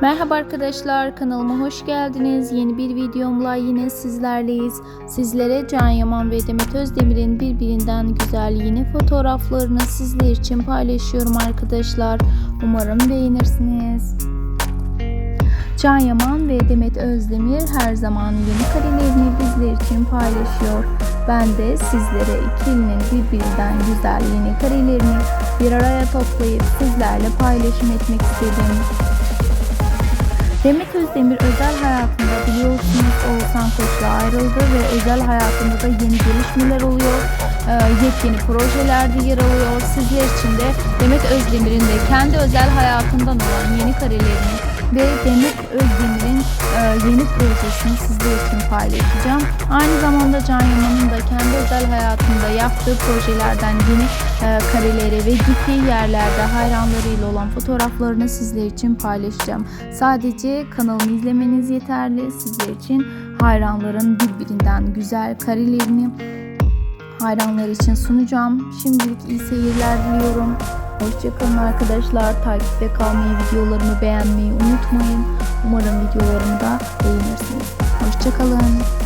Merhaba arkadaşlar kanalıma hoş geldiniz. Yeni bir videomla yine sizlerleyiz. Sizlere Can Yaman ve Demet Özdemir'in birbirinden güzel yeni fotoğraflarını sizler için paylaşıyorum arkadaşlar. Umarım beğenirsiniz. Can Yaman ve Demet Özdemir her zaman yeni karelerini bizler için paylaşıyor. Ben de sizlere ikilinin birbirinden güzel yeni karelerini bir araya toplayıp sizlerle paylaşım etmek istedim. Demet Özdemir özel hayatında biliyorsunuz Oğuzhan Koç'la ayrıldı ve özel hayatında da yeni gelişmeler oluyor. Ee, yepyeni projelerde yer alıyor. Sizler için de Demet Özdemir'in de kendi özel hayatından olan yeni karelerini ve Demet Özdemir'in e, yeni projesini sizler için paylaşacağım. Aynı zamanda Can Yaman'ın da kendi özel hayatında yaptığı projelerden yeni e, kareleri ve gittiği yerlerde hayranlarıyla olan fotoğraflarını sizler için paylaşacağım. Sadece kanalımı izlemeniz yeterli. Sizler için hayranların birbirinden güzel karelerini hayranlar için sunacağım. Şimdilik iyi seyirler diliyorum. Hoşçakalın arkadaşlar. Takipte kalmayı, videolarımı beğenmeyi unutmayın. Umarım videolarımı da beğenirsiniz. Hoşçakalın.